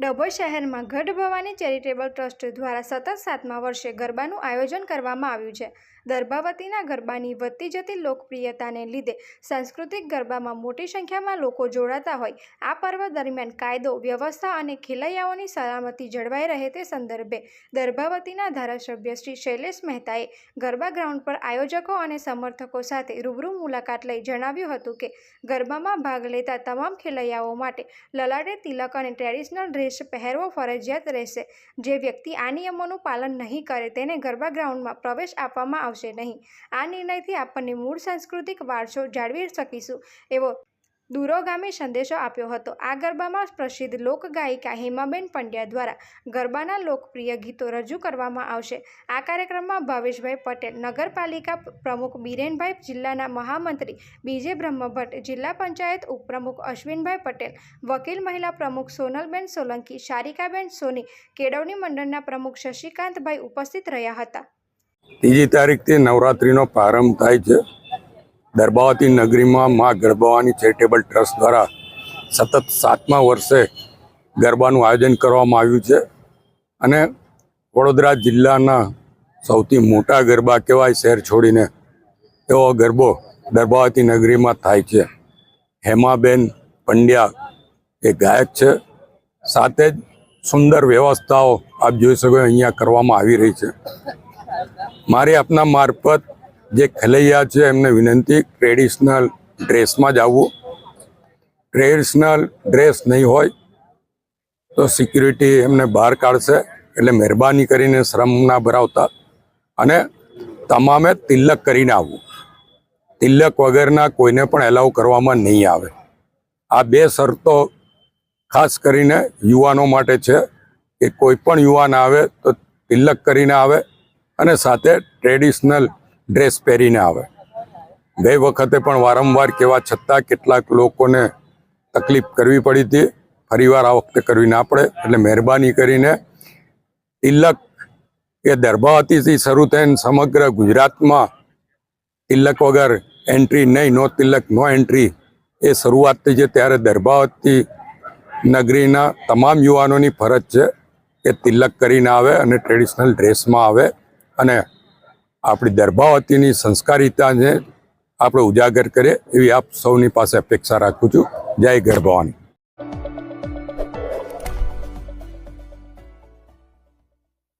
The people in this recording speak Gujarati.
ડભોઈ શહેરમાં ગઢ ભવાની ચેરિટેબલ ટ્રસ્ટ દ્વારા સતત સાતમા વર્ષે ગરબાનું આયોજન કરવામાં આવ્યું છે. દર્ભાવતીના ગરબાની વધતી જતી લોકપ્રિયતાને લીધે સાંસ્કૃતિક ગરબામાં મોટી સંખ્યામાં લોકો જોડાતા હોય. આ પર્વ દરમિયાન કાયદો, વ્યવસ્થા અને ખેલૈયાઓની સલામતી જળવાઈ રહે તે સંદર્ભે દર્ભાવતીના ધારાસભ્ય શ્રી શૈલેષ મહેતાએ ગરબા ગ્રાઉન્ડ પર આયોજકો અને સમર્થકો સાથે રૂબરૂ મુલાકાત લઈ જણાવ્યું હતું કે ગરબામાં ભાગ લેતા તમામ ખેલૈયાઓ માટે લલાટે તિલક અને ટ્રેડિશનલ ડ્રેસ પહેરવો ફરજિયાત રહેશે. જે વ્યક્તિ આ નિયમોનું પાલન નહીં કરે તેને ગરબા ગ્રાઉન્ડમાં પ્રવેશ આપવામાં આવશે નહીં. આ નિર્ણયથી આપણને મૂળ સાંસ્કૃતિક વારસો જાળવી શકીશું. એવો દૂરોગામી સંદેશો આપ્યો હતો. આ ગરબામાં પ્રસિદ્ધ લોકગાયિકા હેમાબેન પંડ્યા દ્વારા ગરબાના લોકપ્રિય ગીતો રજૂ કરવામાં આવશે. આ કાર્યક્રમમાં ભાવેશભાઈ પટેલ, નગરપાલિકા પ્રમુખ બિરેનભાઈ જિલ્લાના મહામંત્રી બીજે બ્રહ્મભટ્ટ, જિલ્લા પંચાયત ઉપપ્રમુખ અશ્વિનભાઈ પટેલ, વકીલ મહિલા પ્રમુખ સોનલબેન સોલંકી શારિકાબેન સોની, કેળવણી મંડળના પ્રમુખ શશિકાંતભાઈ ઉપસ્થિત રહ્યા હતા. ત્રીજી તારીખથી નવરાત્રિનો પ્રારંભ થાય છે. દરબાવતી નગરીમાં મા ગરબાવાની ચેરિટેબલ ટ્રસ્ટ દ્વારા સતત સાતમા વર્ષે ગરબાનું આયોજન કરવામાં આવ્યું છે. અને વડોદરા જિલ્લાના સૌથી મોટા ગરબા કહેવાય શહેર છોડીને એવો ગરબો દરબાવતી નગરીમાં થાય છે. હેમાબેન પંડ્યા એ ગાયક છે. સાથે જ સુંદર વ્યવસ્થાઓ આપ જોઈ શકો અહીંયા કરવામાં આવી રહી છે. મારી આપના મારફત જે ખલૈયા છે, એમને વિનંતી ટ્રેડિશનલ ડ્રેસમાં જ આવવું. ટ્રેડિશનલ ડ્રેસ નહીં હોય તો સિક્યુરિટી એમને બહાર કાઢશે, એટલે મહેરબાની કરીને શ્રમ ના ભરાવતા અને તમામે તિલક કરીને આવવું. તિલક વગરના કોઈને પણ એલાઉ કરવામાં નહીં આવે. આ બે શરતો ખાસ કરીને યુવાનો માટે છે કે કોઈ પણ યુવાન આવે તો તિલક કરીને આવે અને સાથે ટ્રેડિશનલ ડ્રેસ પહેરીને આવે. ગઈ વખતે પણ વારંવાર કહેવા છતાં કેટલાક લોકોને તકલીફ કરવી પડી હતી. ફરીવાર આ વખતે કરવી ના પડે, એટલે મહેરબાની કરીને તિલક એ દરબાવતીથી શરૂ થઈને સમગ્ર ગુજરાતમાં તિલક વગર એન્ટ્રી નહીં નો તિલક નો એન્ટ્રી એ શરૂઆત થઈ છે. ત્યારે દરબાવતી નગરીના તમામ યુવાનોની ફરજ છે કે તિલક કરીને આવે અને ટ્રેડિશનલ ડ્રેસમાં આવે અને આપણી દર્ભાવતીની સંસ્કારિતાને આપણે ઉજાગર કરીએ એવી આપ સૌની પાસે અપેક્ષા રાખું છું. જય ગરબાવાની